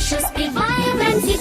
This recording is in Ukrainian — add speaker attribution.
Speaker 1: що співає вранці